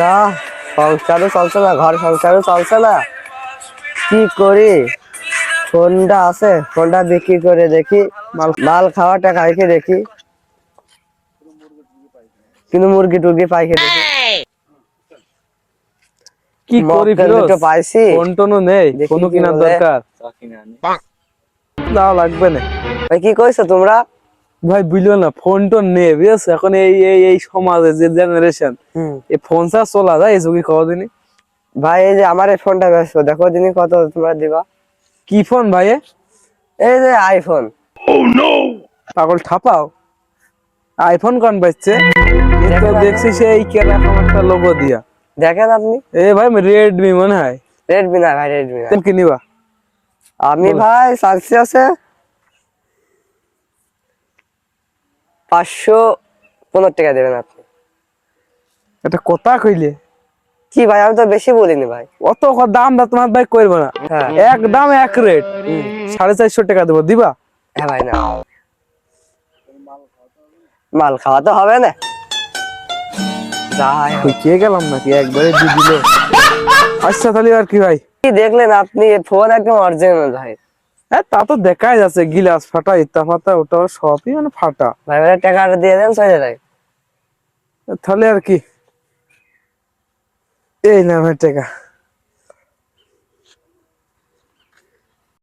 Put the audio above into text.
না সংসারও চলছে না ঘর সংসারও চলছে না। কি করি? ফোনটা আছে ফোনটা বিক্রি করে দেখি। মাল মাল খাওয়া টাকা রেখে দেখি। কিন্তু মুরগি টুরগি পাইকে দেখি। কি করি ফিরোজ? পাইছি। ফোন টোনও নেই দেখি ফোনও কি কেনার। দরকার। দাও লাগবে না। ভাই কি কইছো তোমরা? ভাই বুঝলো না ফোন টোন নেই বুঝেছ? এখন এই এই এই সমাজে যে জেনারেশন এই ফোন ছাড়া চলা যায় এই যুগে কদিনই ভাই এই যে আমার এই ফোনটা ব্যস্ত দেখো দিনই কত তোমরা দিবা? কি ফোন ভাই এই যে আইফোন পাগল ঠাপাও আইফোন কোন পাচ্ছে এ তো দেখছি সেই কেরকম একটা লোগো দিয়া। দেখেন আপনি? এ ভাই রেডমি মনে হয়। রেডমি না ভাই রেডমি না। তেল কি নিবা আমি ভাই চার্জে আছে। পাঁচশো পনেরো টাকা দেবেন আপনি। এটা কথা কইলে? কি ভাই আমি তো বেশি বলিনি ভাই। অত দাম দা তোমার ভাই করব না। হ্যাঁ। এক দাম এক রেট। সাড়ে চারশো টাকা দেবো দিবা? হ্যাঁ ভাই না। মাল খাওয়া তো হবে না। যাই। কে গেলাম নাকি? একবারে দিয়ে দিল। আচ্ছা তাহলে আর কি ভাই? কি দেখলেন আপনি? ফোন একদম অরিজিনাল ভাই। হ্যাঁ তা তো দেখাই যাচ্ছে গিলাস ফাটা ইত্তা ফাটা ওটা সবই মানে ফাটা। ভাই ভাই টাকাটা দিয়ে দেন চলে যায়। তাহলে আর কি? এই না আমার টাকা।